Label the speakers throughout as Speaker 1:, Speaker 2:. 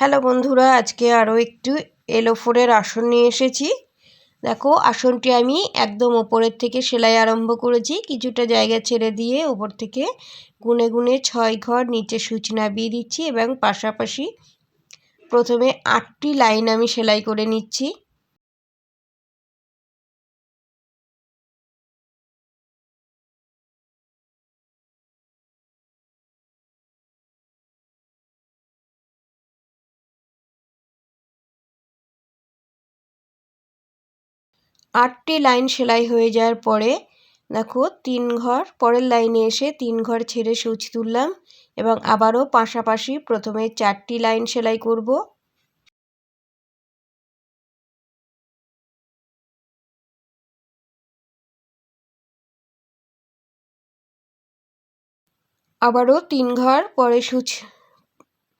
Speaker 1: Hello বন্ধুরা, আজকে আরও একটু এলো ফোরের আসন নিয়ে এসেছি। দেখো, আসনটি আমি একদম ওপরের থেকে সেলাই আরম্ভ করেছি। কিছুটা জায়গা ছেড়ে দিয়ে ওপর থেকে গুনে গুনে ছয় ঘর নিচে সূচি নাবিয়ে দিচ্ছি এবং পাশাপাশি প্রথমে আটটি লাইন আমি সেলাই করে নিচ্ছি। আটটি লাইন সেলাই হয়ে যাওয়ার পরে, দেখো, তিন ঘর, পরের লাইনে এসে তিন ঘর ছেড়ে সূচ তুললাম এবং আবারও পাশাপাশি প্রথমে চারটি লাইন সেলাই করব। আবারও তিন ঘর, পরে সূচ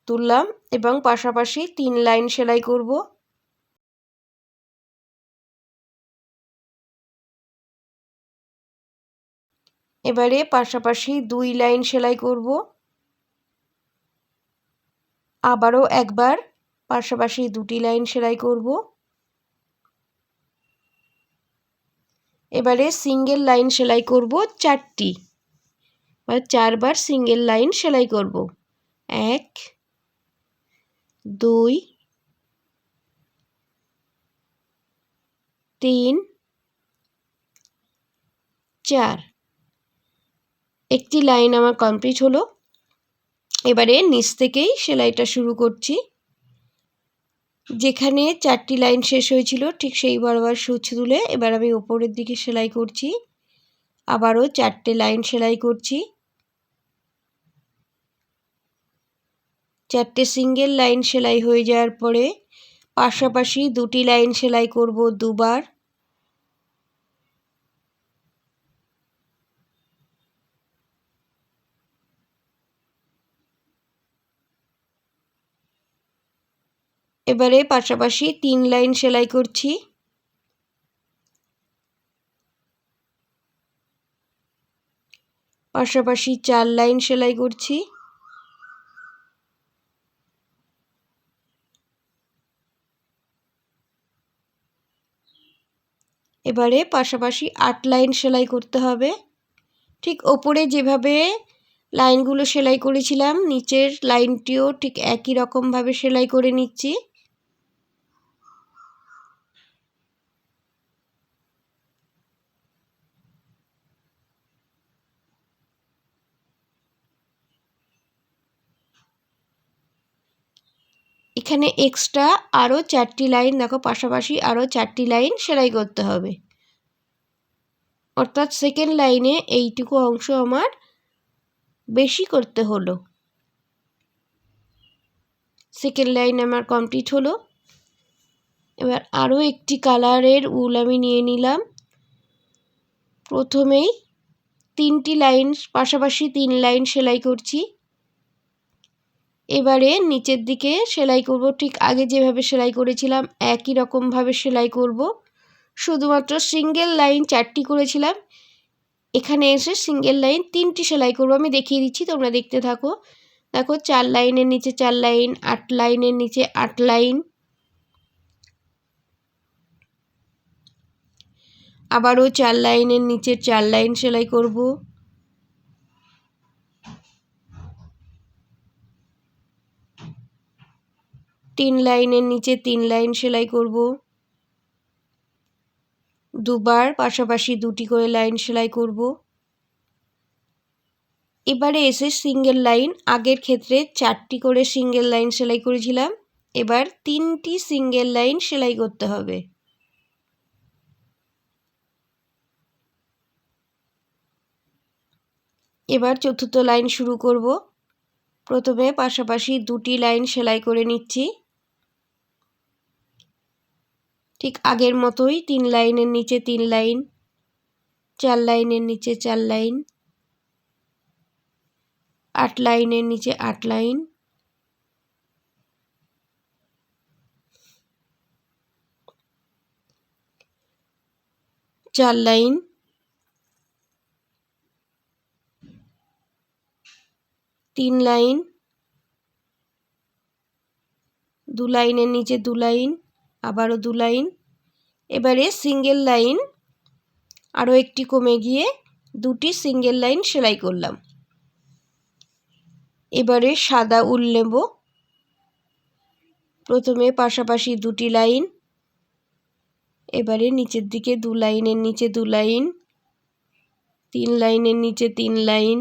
Speaker 1: তুললাম এবং পাশাপাশি তিন লাইন সেলাই করব। এবারে পাশাপাশি দুই লাইন সেলাই করব। আবারও একবার পাশাপাশি দুটি লাইন সেলাই করব। এবারে সিঙ্গেল লাইন সেলাই করব চারটি। বা চারবার সিঙ্গেল লাইন সেলাই করব। এক, দুই, তিন, চার। একটি লাইন আমার কমপ্লিট হলো। এবারে নিচ থেকেই সেলাইটা শুরু করছি। যেখানে চারটি লাইন শেষ হয়েছিল, ঠিক সেই বারবার সুচ তুলে এবার আমি ওপরের দিকে সেলাই করছি। আবারও চারটে লাইন সেলাই করছি। চারটে সিঙ্গেল লাইন সেলাই হয়ে যাওয়ার পরে পাশাপাশি দুটি লাইন সেলাই করব দুবার। এবারে পাশাপাশি তিন লাইন সেলাই করছি। পাশাপাশি চার লাইন সেলাই করছি। এবারে পাশাপাশি আট লাইন সেলাই করতে হবে। ঠিক ওপরে যেভাবে লাইনগুলো সেলাই করেছিলাম, নিচের লাইনটিও ঠিক একই রকমভাবে সেলাই করে নিচ্ছি। এখানে এক্সট্রা আরও চারটি লাইন দেখো পাশাপাশি আরও চারটি লাইন সেলাই করতে হবে। অর্থাৎ সেকেন্ড লাইনে এইটুকু অংশ আমার বেশি করতে হলো। সেকেন্ড লাইন আমার কমপ্লিট হলো। এবার আরও একটি কালারের উল আমি নিয়ে নিলাম। প্রথমেই তিনটি লাইন পাশাপাশি তিন লাইন সেলাই করছি। এবারে নিচের দিকে সেলাই করব। ঠিক আগে যেভাবে সেলাই করেছিলাম, একই রকমভাবে সেলাই করব। শুধুমাত্র সিঙ্গেল লাইন চারটি করেছিলাম। এখানে এসে সিঙ্গেল লাইন তিনটি সেলাই করব। আমি দেখিয়ে দিচ্ছি, তোমরা দেখতে থাকো। দেখো, চার লাইনের নিচে চার লাইন, আট লাইনের নিচে আট লাইন। আবারও চার লাইনের নিচে চার লাইন সেলাই করব। লাইনের নিচে তিন লাইন সেলাই করব। দুবার পাশাপাশি দুটি করে লাইন সেলাই করব। এবারে এসে সিঙ্গেল লাইন, আগের ক্ষেত্রে চারটি করে সিঙ্গেল লাইন সেলাই করেছিলাম। এবার তিনটি সিঙ্গেল লাইন সেলাই করতে হবে। এবার চতুর্থ লাইন শুরু করব। প্রথমে পাশাপাশি দুটি লাইন সেলাই করে নিচ্ছি। ঠিক আগের মতোই তিন লাইনের নিচে তিন লাইন, চার লাইনের নিচে চার লাইন, আট লাইনের নিচে আট লাইন। চার লাইন। তিন লাইন। দু লাইনের নিচে দু লাইন। আবারও দু লাইন। এবারে সিঙ্গেল লাইন, আরও একটি কমে গিয়ে দুটি সিঙ্গেল লাইন সেলাই করলাম। এবারে সাদা উল নেব। প্রথমে পাশাপাশি দুটি লাইন, এবারে নিচের দিকে দু লাইনের নিচে দু লাইন, তিন লাইনের নিচে তিন লাইন।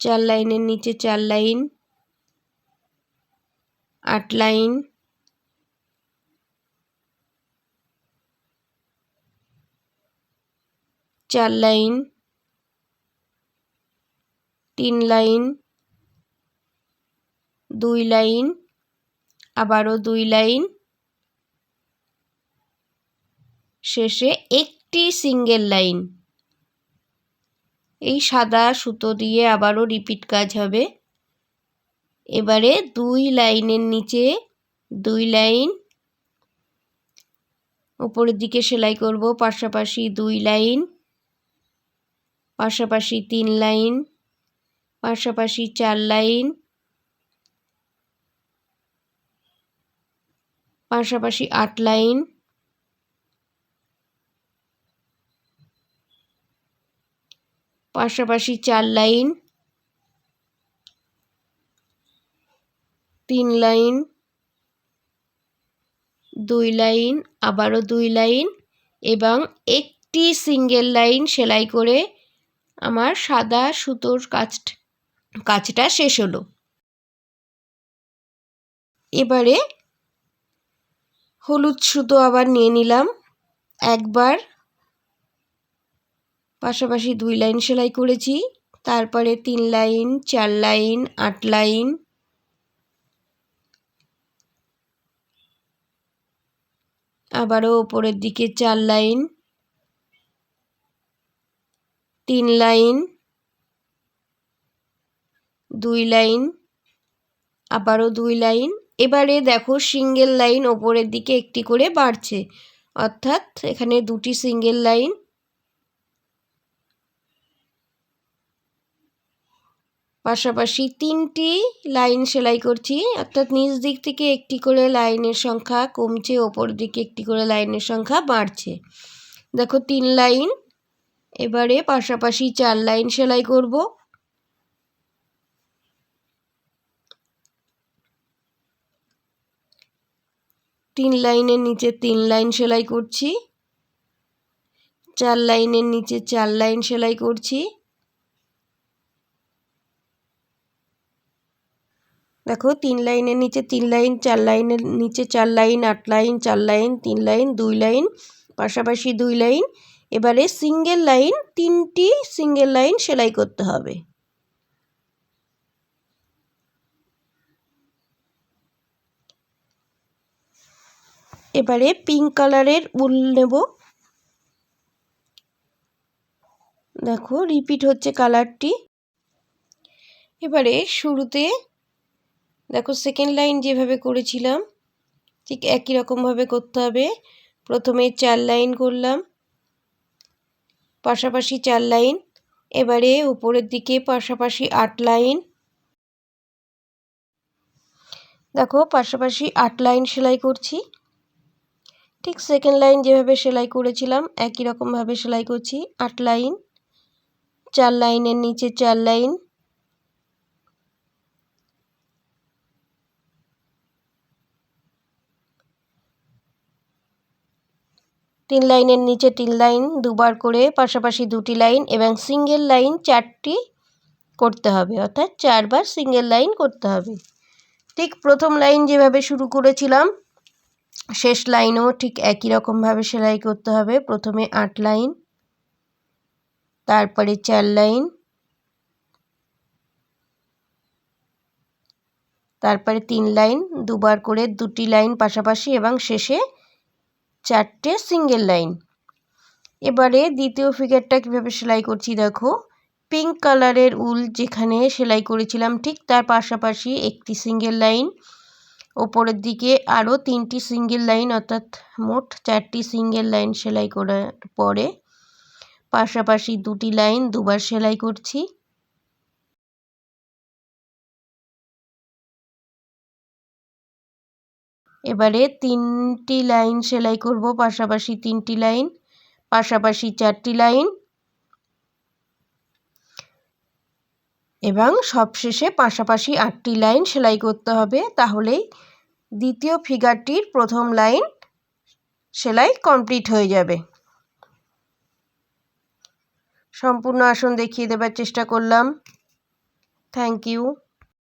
Speaker 1: চার লাইনের নিচে চার লাইন। আট লাইন চার লাইন তিন লাইন দুই লাইন আবারও দুই লাইন শেষে একটি সিঙ্গেল লাইন। এই সাদা সুতো দিয়ে আবারও রিপিট কাজ হবে। এবারে দুই লাইনের নিচে, দুই লাইন, উপরের দিকে সেলাই করব, পাশাপাশি দুই লাইন, পাশাপাশি তিন লাইন, পাশাপাশি চার লাইন, পাশাপাশি আট লাইন, পাশাপাশি চার লাইন তিন লাইন, দুই লাইন, আবারও দুই লাইন এবং একটি সিঙ্গেল লাইন সেলাই করে আমার সাদা সুতোর কাজ, কাজটা শেষ হলো। এবারে হলুদ সুতো আবার নিয়ে নিলাম। একবার পাশাপাশি দুই লাইন সেলাই করেছি, তারপরে তিন লাইন, চার লাইন, আট লাইন আবারও ওপরের দিকে চার লাইন, তিন লাইন, দুই লাইন, আবারও দুই লাইন। এবারে দেখো সিঙ্গেল লাইন ওপরের দিকে একটি করে বাড়ছে। অর্থাৎ এখানে দুটি সিঙ্গেল লাইন পাশাপাশি তিনটি লাইন সেলাই করছি। অর্থাৎ নিচ দিক থেকে একটি করে লাইনের সংখ্যা কমছে, ওপর দিকে একটি করে লাইনের সংখ্যা বাড়ছে। দেখো তিন লাইন, এবারে পাশাপাশি চার লাইন সেলাই করব। তিন লাইনের নিচে তিন লাইন সেলাই করছি। চার লাইনের নিচে চার লাইন সেলাই করছি। দেখো, তিন লাইনের নিচে তিন লাইন, চার লাইনের নিচে চার লাইন, আট লাইন, চার লাইন, তিন লাইন, দুই লাইন, পাশাপাশি দুই লাইন। এবারে সিঙ্গেল লাইন, তিনটি সিঙ্গেল লাইন সেলাই করতে হবে। এবারে পিঙ্ক কালারের উল নেব। দেখো, রিপিট হচ্ছে কালারটি। এবারে শুরুতে দেখো সেকেন্ড লাইন যেভাবে করেছিলাম, ঠিক একই রকমভাবে করতে হবে। প্রথমে চার লাইন করলাম, পাশাপাশি চার লাইন এবারে উপরের দিকে পাশাপাশি আট লাইন দেখো পাশাপাশি আট লাইন সেলাই করছি, ঠিক সেকেন্ড লাইন যেভাবে সেলাই করেছিলাম, একই রকমভাবে সেলাই করছি, আট লাইন চার লাইনের নিচে চার লাইন তিন লাইনের নিচে তিন লাইন দুবার করে পাশাপাশি দুটি লাইন এবং সিঙ্গেল লাইন চারটি করতে হবে, অর্থাৎ চারবার সিঙ্গেল লাইন করতে হবে। ঠিক প্রথম লাইন যেভাবে শুরু করেছিলাম, শেষ লাইনও ঠিক একই রকমভাবে সেলাই করতে হবে। প্রথমে আট লাইন, তারপরে চার লাইন, তারপরে তিন লাইন, দুবার করে দুটি লাইন পাশাপাশি এবং শেষে চারটে সিঙ্গেল লাইন এবারে দ্বিতীয় ফিগারটা কীভাবে সেলাই করছি দেখো। পিঙ্ক কালারের উল যেখানে সেলাই করেছিলাম, ঠিক তার পাশাপাশি একটি সিঙ্গেল লাইন ওপরের দিকে আরও তিনটি সিঙ্গেল লাইন অর্থাৎ মোট চারটি সিঙ্গেল লাইন সেলাই করার পরে। পাশাপাশি দুটি লাইন দুবার সেলাই করছি। এবারে তিনটি লাইন সেলাই করব, পাশাপাশি তিনটি লাইন, পাশাপাশি চারটি লাইন। এবং সবশেষে পাশাপাশি আটটি লাইন সেলাই করতে হবে, তাহলেই দ্বিতীয় ফিগারটির প্রথম লাইন সেলাই কমপ্লিট হয়ে যাবে। সম্পূর্ণ আসন দেখিয়ে দেবার চেষ্টা করলাম। Thank you.